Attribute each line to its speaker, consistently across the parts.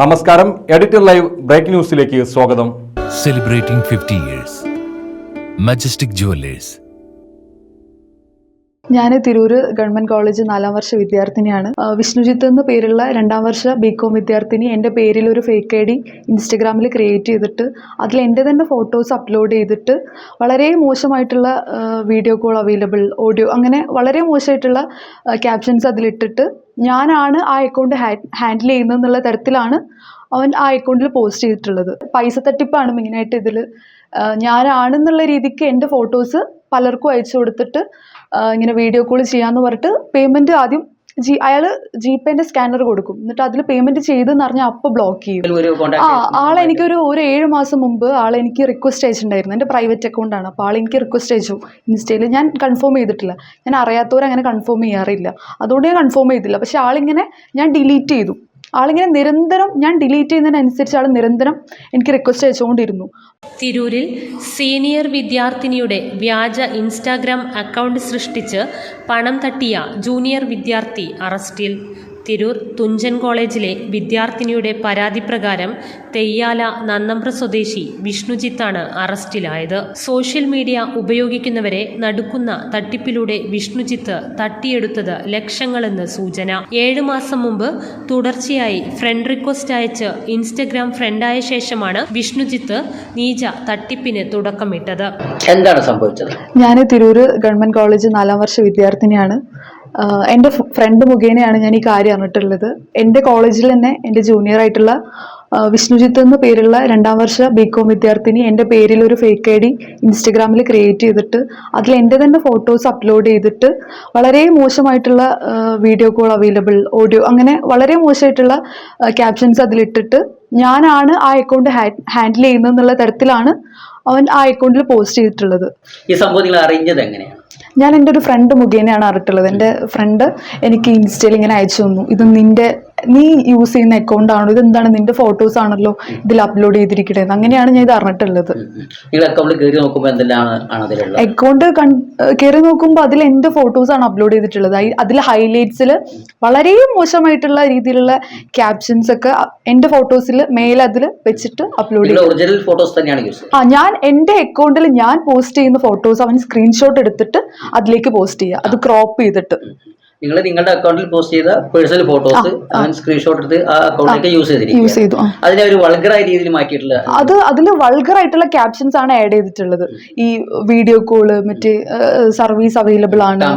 Speaker 1: നമസ്കാരം. Editor live break ന്യൂസിലേക്ക് സ്വാഗതം.
Speaker 2: Celebrating fifty years majestic jewellers
Speaker 3: ഞാൻ തിരൂർ ഗവൺമെന്റ് കോളേജ് നാലാം വർഷ വിദ്യാർത്ഥിനിയാണ്. വിഷ്ണുജിത്ത് എന്ന പേരുള്ള രണ്ടാം വർഷ ബികോം വിദ്യാർത്ഥിനി എന്റെ പേരിൽ ഒരു ഫേക്ക് ഐ ഡി ഇൻസ്റ്റഗ്രാമിൽ ക്രിയേറ്റ് ചെയ്തിട്ട് അതിൽ എന്റെ തന്നെ ഫോട്ടോസ് അപ്ലോഡ് ചെയ്തിട്ട് വളരെ മോശമായിട്ടുള്ള വീഡിയോ കോൾ അവൈലബിൾ ഓഡിയോ അങ്ങനെ വളരെ മോശമായിട്ടുള്ള ക്യാപ്ഷൻസ് അതിലിട്ടിട്ട് ഞാനാണ് ആ അക്കൗണ്ട് ഹാൻഡിൽ ചെയ്യുന്നത് എന്നുള്ള തരത്തിലാണ് അവൻ ആ അക്കൗണ്ടിൽ പോസ്റ്റ് ചെയ്തിട്ടുള്ളത്. പൈസ തട്ടിപ്പാണ് മെയിനായിട്ട് ഇതിൽ ഞാനാണെന്നുള്ള രീതിക്ക് എന്റെ ഫോട്ടോസ് പലർക്കും അയച്ചു കൊടുത്തിട്ട് ഇങ്ങനെ വീഡിയോ കോൾ ചെയ്യാമെന്ന് പറഞ്ഞിട്ട് പേയ്മെന്റ് ആദ്യം ജി അയാൾ ജിപേന്റെ സ്കാനർ കൊടുക്കും. എന്നിട്ട് അതിൽ പേയ്മെന്റ് ചെയ്തെന്ന് പറഞ്ഞാൽ അപ്പോൾ ബ്ലോക്ക് ചെയ്യും.
Speaker 4: ഒരു
Speaker 3: ആ
Speaker 4: ആളെനിക്ക്
Speaker 3: ആളെനിക്കൊരു ഒരു ഏഴ് മാസം മുമ്പ് ആളെനിക്ക് റിക്വസ്റ്റ് അയച്ചിട്ടുണ്ടായിരുന്നു. എന്റെ പ്രൈവറ്റ് അക്കൗണ്ട് ആണ്. അപ്പോൾ ആളെനിക്ക് റിക്വസ്റ്റ് അയച്ചു. ഇൻസ്റ്റയിൽ ഞാൻ കൺഫേം ചെയ്തിട്ടില്ല. ഞാൻ അറിയാത്തവരങ്ങനെ കൺഫേം ചെയ്യാറില്ല. അതുകൊണ്ട് ഞാൻ കൺഫേം ചെയ്തില്ല. പക്ഷെ ആളിങ്ങനെ ഞാൻ ഡിലീറ്റ് ചെയ്തു. ആളിങ്ങനെ നിരന്തരം ഞാൻ ഡിലീറ്റ് ചെയ്യുന്നതിനനുസരിച്ച് ആൾ നിരന്തരം എനിക്ക് റിക്വസ്റ്റ് അയച്ചുകൊണ്ടിരുന്നു.
Speaker 5: തിരൂരിൽ സീനിയർ വിദ്യാർത്ഥിനിയുടെ വ്യാജ ഇൻസ്റ്റാഗ്രാം അക്കൗണ്ട് സൃഷ്ടിച്ച് പണം തട്ടിയ ജൂനിയർ വിദ്യാർത്ഥി അറസ്റ്റിൽ. തിരൂർ തുഞ്ചൻ കോളേജിലെ വിദ്യാർത്ഥിനിയുടെ പരാതി പ്രകാരം തെയ്യാല നന്നമ്പ്ര സ്വദേശി വിഷ്ണുജിത്താണ് അറസ്റ്റിലായത്. സോഷ്യൽ മീഡിയ ഉപയോഗിക്കുന്നവരെ നടുക്കുന്ന തട്ടിപ്പിലൂടെ വിഷ്ണുജിത്ത് തട്ടിയെടുത്തത് ലക്ഷങ്ങളെന്ന് സൂചന. ഏഴ് മാസം മുമ്പ് തുടർച്ചയായി ഫ്രണ്ട് റിക്വസ്റ്റ് അയച്ച് ഇൻസ്റ്റഗ്രാം ഫ്രണ്ടായ ശേഷമാണ് വിഷ്ണുജിത്ത് നീജ തട്ടിപ്പിന് തുടക്കമിട്ടത്.
Speaker 4: എന്താണ് സംഭവിച്ചത്?
Speaker 3: ഞാൻ തിരൂർ ഗവൺമെന്റ് കോളേജ് നാലാം വർഷ വിദ്യാർത്ഥിനിയാണ്. എന്റെ ഫ്രണ്ട് മുഖേനയാണ് ഞാൻ ഈ കാര്യം അറിഞ്ഞിട്ടുള്ളത്. എന്റെ കോളേജിൽ തന്നെ എന്റെ ജൂനിയർ ആയിട്ടുള്ള വിഷ്ണുജിത്ത് എന്ന പേരുള്ള രണ്ടാം വർഷ ബി കോം വിദ്യാർത്ഥിനി എന്റെ പേരിൽ ഒരു ഫേക്ക് ഐ ഡി ഇൻസ്റ്റഗ്രാമിൽ ക്രിയേറ്റ് ചെയ്തിട്ട് അതിൽ എന്റെ തന്നെ ഫോട്ടോസ് അപ്ലോഡ് ചെയ്തിട്ട് വളരെ മോശമായിട്ടുള്ള വീഡിയോ കോൾ അവൈലബിൾ ഓഡിയോ അങ്ങനെ വളരെ മോശമായിട്ടുള്ള ക്യാപ്ഷൻസ് അതിലിട്ടിട്ട് ഞാനാണ് ആ അക്കൗണ്ട് ഹാൻഡിൽ ചെയ്യുന്നത് എന്നുള്ള തരത്തിലാണ് അവൻ ആ അക്കൗണ്ടിൽ പോസ്റ്റ് ചെയ്തിട്ടുള്ളത്.
Speaker 4: ഈ സംഭവം നിങ്ങൾ അറിഞ്ഞത് എങ്ങനെയാണ്?
Speaker 3: ഞാൻ എന്റെ ഒരു ഫ്രണ്ട് മുഖേനയാണ് അറിഞ്ഞിട്ടുള്ളത് എന്റെ ഫ്രണ്ട് എനിക്ക് ഇൻസ്റ്റയിൽ ഇങ്ങനെ അയച്ചു തന്നു. ഇത് നിന്റെ നീ യൂസ് ചെയ്യുന്ന അക്കൗണ്ട് ആണോ? ഇത് എന്താണ് നിന്റെ ഫോട്ടോസ് ആണല്ലോ ഇതിൽ അപ്ലോഡ് ചെയ്തിരിക്കണേ അങ്ങനെയാണ് ഞാൻ ഇത് അറിഞ്ഞിട്ടുള്ളത്. അക്കൗണ്ട് കയറി നോക്കുമ്പോൾ അതിൽ എന്റെ ഫോട്ടോസ് ആണ് അപ്ലോഡ് ചെയ്തിട്ടുള്ളത്? അതിൽ ഹൈലൈറ്റ്സിൽ വളരെ മോശമായിട്ടുള്ള രീതിയിലുള്ള ക്യാപ്ഷൻസ് ഒക്കെ എന്റെ ഫോട്ടോസിൽ മേലെ അതിൽ വെച്ചിട്ട് അപ്ലോഡ് ചെയ്തു.
Speaker 4: ഫോട്ടോസ് തന്നെയാണ്
Speaker 3: ആ ഞാൻ എന്റെ അക്കൗണ്ടിൽ ഞാൻ പോസ്റ്റ് ചെയ്യുന്ന ഫോട്ടോസ് അവൻ സ്ക്രീൻഷോട്ട് എടുത്തിട്ട് അതിലേക്ക് പോസ്റ്റ് ചെയ്യുക. അത് ക്രോപ്പ് ചെയ്തിട്ട്.
Speaker 4: നിങ്ങൾ നിങ്ങളുടെ അക്കൗണ്ടിൽ പോസ്റ്റ് ചെയ്ത പേഴ്സണൽ ഫോട്ടോസ് സ്ക്രീൻഷോട്ട് എടുത്ത് ആ അക്കൗണ്ടിലേക്ക് യൂസ്
Speaker 3: യൂസ്
Speaker 4: ചെയ്തിരിക്കും
Speaker 3: ചെയ്തു
Speaker 4: അതിനെ ഒരു വൾഗറായ രീതിയിൽ മാറ്റിയിട്ടുള്ള
Speaker 3: അത് അതിൽ വൾഗർ ആയിട്ടുള്ള ക്യാപ്ഷൻസ് ആണ് ആഡ് ചെയ്തിട്ടുള്ളത്. ഈ വീഡിയോ കോൾ മറ്റേ സർവീസ് അവൈലബിൾ ആണ്.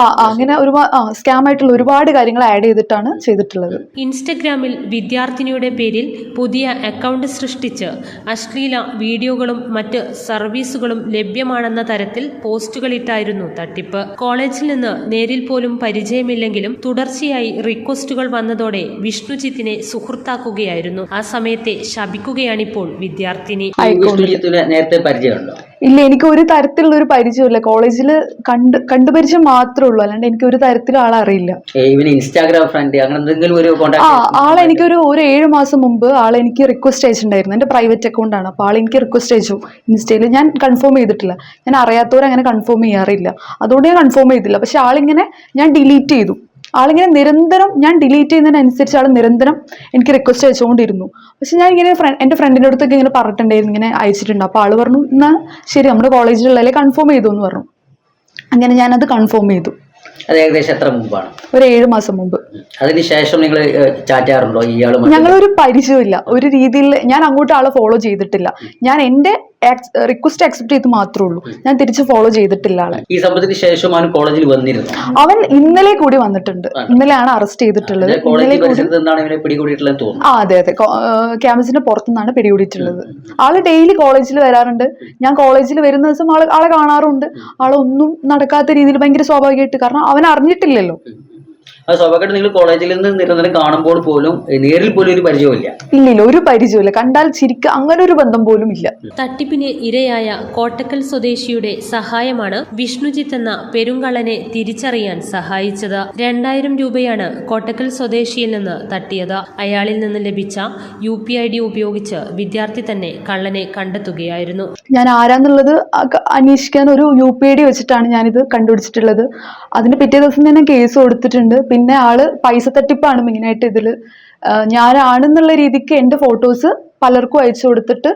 Speaker 3: ആ അങ്ങനെ ഒരുപാട് സ്കാം ആയിട്ടുള്ള ഒരുപാട് കാര്യങ്ങൾ ആഡ് ചെയ്തിട്ടാണ് ചെയ്തിട്ടുള്ളത്.
Speaker 5: ഇൻസ്റ്റഗ്രാമിൽ വിദ്യാർത്ഥിനിയുടെ പേരിൽ പുതിയ അക്കൗണ്ട് സൃഷ്ടിച്ച് അശ്ലീല വീഡിയോകളും മറ്റ് സർവീസുകളും ലഭ്യമാണെന്ന തരത്തിൽ പോസ്റ്റുകളിട്ടായിരുന്നു തട്ടിപ്പ്. കോളേജിൽ നിന്ന് നേരിൽ പോലും പരിചയമില്ലെങ്കിലും തുടർച്ചയായി റിക്വസ്റ്റുകൾ വന്നതോടെ വിഷ്ണുജിത്തിനെ സുഹൃത്താക്കുകയായിരുന്നു. ആ സമയത്തെ ശപിക്കുകയാണിപ്പോൾ വിദ്യാർത്ഥിനി.
Speaker 4: നേരത്തെ പരിചയമുണ്ടോ?
Speaker 3: ഇല്ല എനിക്ക് ഒരു തരത്തിലുള്ള ഒരു പരിചയമില്ല കോളേജിൽ കണ്ട് കണ്ടുപരിചയം മാത്രമേ ഉള്ളൂ. അല്ലാണ്ട് എനിക്ക് ഒരു തരത്തിലും ആളെ അറിയില്ല.
Speaker 4: ഇവന് ഇൻസ്റ്റാഗ്രാം ഫ്രണ്ട് അങ്ങനെ എന്തെങ്കിലും ഒരു
Speaker 3: ആ
Speaker 4: ആളെ
Speaker 3: എനിക്കൊരു ഒരു ഏഴ് മാസം മുമ്പ് ആളെനിക്ക് റിക്വസ്റ്റ് അയച്ചിട്ടുണ്ടായിരുന്നു. എന്റെ പ്രൈവറ്റ് അക്കൗണ്ട് അക്കൗണ്ടാണ് അപ്പോൾ ആളെനിക്ക് റിക്വസ്റ്റ് അയച്ചു. ഇൻസ്റ്റയിൽ ഞാൻ കൺഫേം ചെയ്തിട്ടില്ല. ഞാൻ അറിയാത്തവരങ്ങനെ കൺഫേം ചെയ്യാറില്ല. അതുകൊണ്ട് ഞാൻ കൺഫേം ചെയ്തില്ല പക്ഷെ ആളിങ്ങനെ ഞാൻ ഡിലീറ്റ് ചെയ്തു. ആളിങ്ങനെ നിരന്തരം ഞാൻ ഡിലീറ്റ് ചെയ്യുന്നതിനനുസരിച്ച് ആൾ നിരന്തരം എനിക്ക് റിക്വസ്റ്റ് അയച്ചുകൊണ്ടിരുന്നു. പക്ഷെ ഞാൻ ഇങ്ങനെ ഫ്രണ്ട് എന്റെ ഫ്രണ്ടിന്റെ അടുത്തൊക്കെ ഇങ്ങനെ പറഞ്ഞിട്ടുണ്ടായിരുന്നു ഇങ്ങനെ അയച്ചിട്ടുണ്ട്. അപ്പോൾ ആൾ പറഞ്ഞു എന്നാൽ ശരി നമ്മുടെ കോളേജിലുള്ളതിലെ കൺഫേം ചെയ്തു എന്ന് പറഞ്ഞു. അങ്ങനെ ഞാനത് കൺഫേം ചെയ്തു.
Speaker 4: അത് ഏകദേശം എത്ര മുമ്പാണ്?
Speaker 3: ഒരു ഏഴ് മാസം മുമ്പ്.
Speaker 4: അതിനുശേഷം നിങ്ങൾ ചാറ്റാറുണ്ടോ ഇയാളുമായി
Speaker 3: ഞങ്ങളൊരു പരിചയമില്ല ഒരു രീതിയിൽ ഞാൻ അങ്ങോട്ട് ആളെ ഫോളോ ചെയ്തിട്ടില്ല. ഞാൻ എന്റെ റിക്വസ്റ്റ് അക്സെപ്റ്റ് ചെയ്ത് മാത്രമേ ഉള്ളൂ. ഞാൻ തിരിച്ച് ഫോളോ ചെയ്തിട്ടില്ല ആളെ.
Speaker 4: ഈ സംഭവത്തിന് ശേഷം അവൻ കോളേജിൽ വന്നിരുന്നു
Speaker 3: അവൻ ഇന്നലെ കൂടി വന്നിട്ടുണ്ട്. ഇന്നലെയാണ് അറസ്റ്റ് ചെയ്തിട്ടുള്ളത്. ഇന്നലെ കൂടി ആ അതെ അതെ. ക്യാമ്പസിന്റെ പുറത്തുനിന്നാണ് പിടികൂടിയിട്ടുള്ളത്. ആൾ ഡെയിലി കോളേജിൽ വരാറുണ്ട്. ഞാൻ കോളേജിൽ വരുന്ന ദിവസം ആൾ ആളെ കാണാറുണ്ട്. ആളൊന്നും നടക്കാത്ത രീതിയിൽ ഭയങ്കര സ്വാഭാവികമായിട്ട്. കാരണം അവൻ അറിഞ്ഞിട്ടില്ലല്ലോ.
Speaker 4: അത് സ്വാഭാവികമായിട്ട് നിങ്ങൾ കോളേജിൽ നിന്ന് നിരന്തരം കാണുമ്പോൾ പോലും നേരിൽ പോലും ഒരു പരിചയമില്ല
Speaker 3: ഇല്ലില്ല ഒരു പരിചയമില്ല കണ്ടാൽ ചിരിക്ക അങ്ങനെ ഒരു ബന്ധം പോലും ഇല്ല.
Speaker 5: തട്ടിപ്പിന് ഇരയായ കോട്ടക്കൽ സ്വദേശിയുടെ സഹായമാണ് വിഷ്ണുജിത്ത് എന്ന പെരുങ്കളനെ തിരിച്ചറിയാൻ സഹായിച്ചത്. രണ്ടായിരം രൂപയാണ് കോട്ടക്കൽ സ്വദേശിയിൽ നിന്ന് തട്ടിയത്. അയാളിൽ നിന്ന് ലഭിച്ച യു പി ഐ ഡി ഉപയോഗിച്ച് വിദ്യാർത്ഥി തന്നെ കള്ളനെ കണ്ടെത്തുകയായിരുന്നു.
Speaker 3: ഞാൻ ആരാന്നുള്ളത് അന്വേഷിക്കാൻ ഒരു യു പി ഐ ഡി വെച്ചിട്ടാണ് ഞാനിത് കണ്ടുപിടിച്ചിട്ടുള്ളത്. അതിന് പിറ്റേ ദിവസം തന്നെ കേസ് കൊടുത്തിട്ടുണ്ട്. പിന്നെ ആൾ പൈസ തട്ടിപ്പാണ് മെയിനായിട്ട് ഇതിൽ ഞാനാണെന്നുള്ള രീതിക്ക് എന്റെ ഫോട്ടോസ് പലർക്കും അയച്ചു കൊടുത്തിട്ട്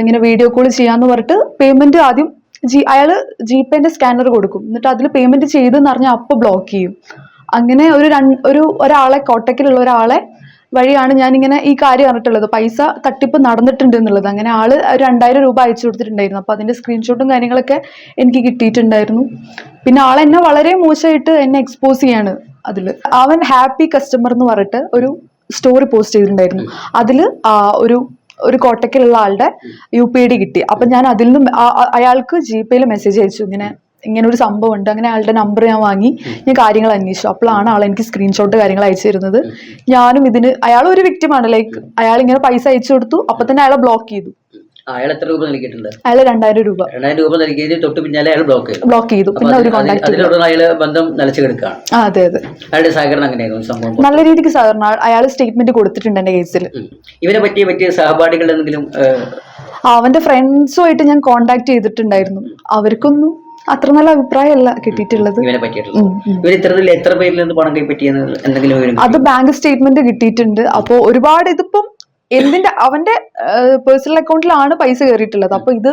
Speaker 3: ഇങ്ങനെ വീഡിയോ കോൾ ചെയ്യാന്ന് പറഞ്ഞിട്ട് പേയ്മെന്റ് ആദ്യം ജി അയാൾ ജി പേന്റെ സ്കാനർ കൊടുക്കും. എന്നിട്ട് അതിൽ പേയ്മെന്റ് ചെയ്തെന്ന് പറഞ്ഞാൽ അപ്പോൾ ബ്ലോക്ക് ചെയ്യും. അങ്ങനെ ഒരു രണ്ട് ഒരു ഒരാളെ കോട്ടക്കിലുള്ള ഒരാളെ വഴിയാണ് ഞാൻ ഇങ്ങനെ ഈ കാര്യം അറിഞ്ഞിട്ടുള്ളത്. പൈസ തട്ടിപ്പ് നടന്നിട്ടുണ്ട് എന്നുള്ളത്. അങ്ങനെ ആൾ രണ്ടായിരം രൂപ അയച്ചു കൊടുത്തിട്ടുണ്ടായിരുന്നു. അപ്പൊ അതിന്റെ സ്ക്രീൻഷോട്ടും കാര്യങ്ങളൊക്കെ എനിക്ക് കിട്ടിയിട്ടുണ്ടായിരുന്നു. പിന്നെ ആളെന്നെ വളരെ മോശമായിട്ട് എന്നെ എക്സ്പോസ് ചെയ്യാണ്. അതിൽ അവൻ ഹാപ്പി കസ്റ്റമർ എന്ന് പറഞ്ഞിട്ട് ഒരു സ്റ്റോറി പോസ്റ്റ് ചെയ്തിട്ടുണ്ടായിരുന്നു. അതിൽ ഒരു ഒരു കോട്ടക്കിലുള്ള ആളുടെ യു പി ഐ ഡി കിട്ടി. അപ്പൊ ഞാൻ അതിൽ നിന്നും അയാൾക്ക് ജി പേയിൽ മെസ്സേജ് അയച്ചു. ഇങ്ങനെ ഇങ്ങനെ ഒരു സംഭവം ഉണ്ട് അങ്ങനെ ആളുടെ നമ്പർ ഞാൻ വാങ്ങി ഞാൻ കാര്യങ്ങൾ അന്വേഷിച്ചു. അപ്പോഴാണ് ആൾ എനിക്ക് സ്ക്രീൻഷോട്ട് കാര്യങ്ങൾ അയച്ചു തരുന്നത്. ഞാനും ഇതിന് അയാൾ ഒരു വ്യക്തിമാണ് ലൈക്ക് അയാൾ ഇങ്ങനെ പൈസ അയച്ചു കൊടുത്തു. അപ്പൊ തന്നെ അയാളെ ബ്ലോക്ക് ചെയ്തു.
Speaker 4: അയാൾ എത്ര രൂപ നൽകിയിട്ടുണ്ട്?
Speaker 3: അയാൾ രണ്ടായിരം രൂപ.
Speaker 4: രണ്ടായിരം രൂപ നൽകിയതിന് തൊട്ട് പിന്നാലെ അയാൾ ബ്ലോക്ക് ചെയ്തു.
Speaker 3: ബ്ലോക്ക് ചെയ്തു. പിന്നെ ഒരു കോണ്ടാക്ട് ഇല്ല
Speaker 4: അതിനോട് അയാൾ ബന്ധം നിലച്ചു കിടക്കുകയാണ്
Speaker 3: അതെ അതെ.
Speaker 4: അയാളുടെ സഹകരണം അങ്ങനെയായിരുന്നു സംഭവം.
Speaker 3: നല്ല രീതിക്ക് സഹകരണം. അയാൾ സ്റ്റേറ്റ്മെന്റ് കൊടുത്തിട്ടുണ്ട് എന്റെ കേസിൽ
Speaker 4: ഇവരെ പറ്റിയ പറ്റിയ സഹപാഠികൾ എന്തെങ്കിലും
Speaker 3: അവന്റെ ഫ്രണ്ട്സുമായിട്ട് ഞാൻ കോണ്ടാക്ട് ചെയ്തിട്ടുണ്ടായിരുന്നു. അവർക്കൊന്നും അത്ര നല്ല അഭിപ്രായമല്ല കിട്ടിയിട്ടുള്ളത്.
Speaker 4: എത്ര പേരിൽ നിന്ന് പണം കൈപ്പറ്റിയെന്ന് എന്തെങ്കിലും
Speaker 3: അത് ബാങ്ക് സ്റ്റേറ്റ്മെന്റ് കിട്ടിയിട്ടുണ്ട്. അപ്പോ ഒരുപാട് ഇതിപ്പം എന്തിന്റെ അവന്റെ പേഴ്സണൽ അക്കൗണ്ടിലാണ് പൈസ കയറിയിട്ടുള്ളത് അപ്പൊ ഇത്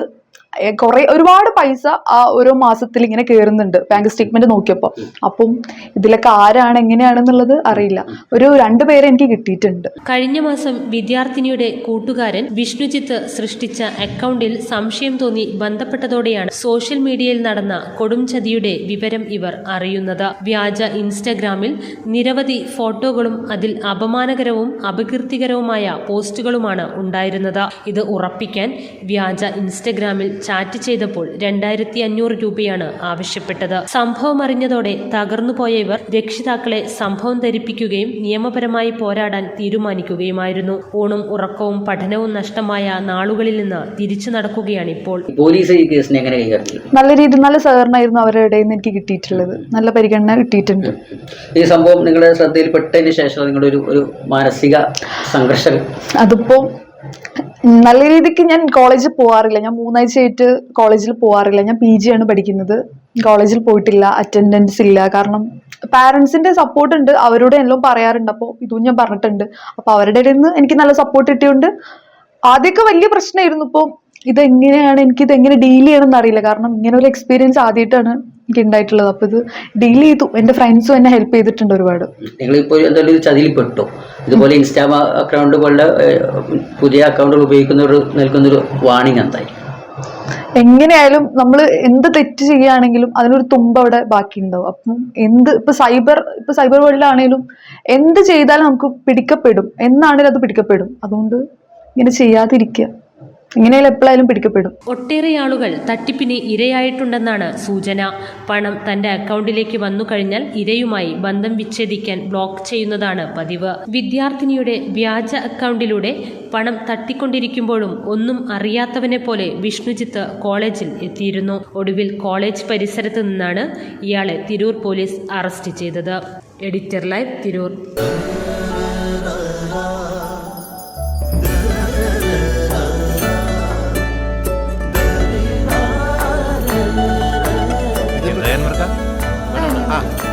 Speaker 3: കുറെ ഒരുപാട് പൈസ ആ ഓരോ മാസത്തിൽ ഇങ്ങനെ കയറുന്നുണ്ട് ബാങ്ക് സ്റ്റേറ്റ്മെന്റ് നോക്കിയപ്പോ. അപ്പം ഇതിലൊക്കെ ആരാണ് എങ്ങനെയാണെന്നുള്ളത് അറിയില്ല. ഒരു രണ്ടുപേരെ എനിക്ക് കിട്ടിയിട്ടുണ്ട്.
Speaker 5: കഴിഞ്ഞ മാസം വിദ്യാർത്ഥിനിയുടെ കൂട്ടുകാരൻ വിഷ്ണുജിത്ത് സൃഷ്ടിച്ച അക്കൗണ്ടിൽ സംശയം തോന്നി ബന്ധപ്പെട്ടതോടെയാണ് സോഷ്യൽ മീഡിയയിൽ നടന്ന കൊടും ചതിയുടെ വിവരം ഇവർ അറിയുന്നത്. വ്യാജ ഇൻസ്റ്റഗ്രാമിൽ നിരവധി ഫോട്ടോകളും അതിൽ അപമാനകരവും അപകീർത്തികരവുമായ പോസ്റ്റുകളുമാണ് ഉണ്ടായിരുന്നത്. ഇത് ഉറപ്പിക്കാൻ വ്യാജ ഇൻസ്റ്റഗ്രാമിൽ ചാറ്റ് ചെയ്തപ്പോൾ രണ്ടായിരത്തി അഞ്ഞൂറ് രൂപയാണ് ആവശ്യപ്പെട്ടത്. സംഭവം അറിഞ്ഞതോടെ തകർന്നുപോയ ഇവർ രക്ഷിതാക്കളെ സംഭവം ധരിപ്പിക്കുകയും നിയമപരമായി പോരാടാൻ തീരുമാനിക്കുകയുമായിരുന്നു. ഊണും ഉറക്കവും പഠനവും നഷ്ടമായ നാളുകളിൽ നിന്ന് തിരിച്ചു നടക്കുകയാണ് ഇപ്പോൾ.
Speaker 4: പോലീസ് ഈ കേസിനെ എങ്ങനെ കൈകാര്യം
Speaker 3: നല്ല രീതിയിൽ നല്ല സഹകരണമായിരുന്നു അവരുടെ ഇടയിൽ നിന്ന് എനിക്ക് കിട്ടിയിട്ടുള്ളത്. നല്ല പരിഗണന കിട്ടിയിട്ടുണ്ട്.
Speaker 4: ഈ സംഭവം നിങ്ങളുടെ ശ്രദ്ധയിൽപ്പെട്ടതിന് ശേഷം നിങ്ങളുടെ ഒരു ഒരു മാനസിക സംഘർഷം.
Speaker 3: അതിപ്പോ നല്ല രീതിക്ക് ഞാൻ കോളേജിൽ പോവാറില്ല. ഞാൻ മൂന്നാഴ്ചയായിട്ട് കോളേജിൽ പോവാറില്ല. ഞാൻ പി ആണ് പഠിക്കുന്നത്. കോളേജിൽ പോയിട്ടില്ല. അറ്റൻഡൻസ് ഇല്ല. കാരണം പാരൻസിന്റെ സപ്പോർട്ട് ഉണ്ട്. അവരോട് എല്ലാം പറയാറുണ്ട്. അപ്പോൾ ഇതും ഞാൻ പറഞ്ഞിട്ടുണ്ട്. അപ്പോൾ അവരുടെ ഇടയിൽ നിന്ന് എനിക്ക് നല്ല സപ്പോർട്ട് കിട്ടിയുണ്ട് ആദ്യമൊക്കെ വലിയ പ്രശ്നമായിരുന്നു. ഇപ്പോൾ ഇതെങ്ങനെയാണ്? എനിക്ക് ഇത് എങ്ങനെ ഡീൽ ചെയ്യണമെന്ന് അറിയില്ല. കാരണം ഇങ്ങനെ ഒരു എക്സ്പീരിയൻസ് ആദ്യമായിട്ടാണ് എനിക്ക് ഉണ്ടായിട്ടുള്ളത് അപ്പൊ ഇത് ഡീൽ ചെയ്തു. എന്റെ ഫ്രണ്ട്സും എന്നെ ഹെൽപ്പ് ചെയ്തിട്ടുണ്ട് ഒരുപാട്.
Speaker 4: നിങ്ങളിപ്പോൾ എന്തായാലും ഇത് ചതിയിൽ പെട്ടു ഇതുപോലെ ഇൻസ്റ്റാ അക്കൗണ്ട് പോലുള്ള ഏഹ്, പുതിയ അക്കൗണ്ടുകൾ ഉപയോഗിക്കുന്നവർ നൽകുന്നൊരു വാണിംഗ് എന്തായി?
Speaker 3: എങ്ങനെയായാലും നമ്മൾ എന്ത് തെറ്റ് ചെയ്യുകയാണെങ്കിലും അതിനൊരു തുമ്പ് അവിടെ ബാക്കി ഉണ്ടാവും അപ്പം എന്ത് ഇപ്പൊ സൈബർ ഇപ്പൊ സൈബർ വേൾഡിലാണെങ്കിലും എന്ത് ചെയ്താലും നമുക്ക് പിടിക്കപ്പെടും. എന്നാണെങ്കിലും അത് പിടിക്കപ്പെടും. അതുകൊണ്ട് ഇങ്ങനെ ചെയ്യാതിരിക്കുക എങ്ങനെയായാലും എപ്പോഴായാലും പിടിക്കപ്പെടും.
Speaker 5: ഒട്ടേറെ ആളുകൾ തട്ടിപ്പിന് ഇരയായിട്ടുണ്ടെന്നാണ് സൂചന. പണം തന്റെ അക്കൗണ്ടിലേക്ക് വന്നു കഴിഞ്ഞാൽ ഇരയുമായി ബന്ധം വിച്ഛേദിക്കാൻ ബ്ലോക്ക് ചെയ്യുന്നതാണ് പതിവ്. വിദ്യാർത്ഥിനിയുടെ വ്യാജ അക്കൗണ്ടിലൂടെ പണം തട്ടിക്കൊണ്ടിരിക്കുമ്പോഴും ഒന്നും അറിയാത്തവനെ പോലെ വിഷ്ണുജിത്ത് കോളേജിൽ എത്തിയിരുന്നു. ഒടുവിൽ കോളേജ് പരിസരത്ത് നിന്നാണ് ഇയാളെ തിരൂർ പോലീസ് അറസ്റ്റ് ചെയ്തത്. Editor live Tirur.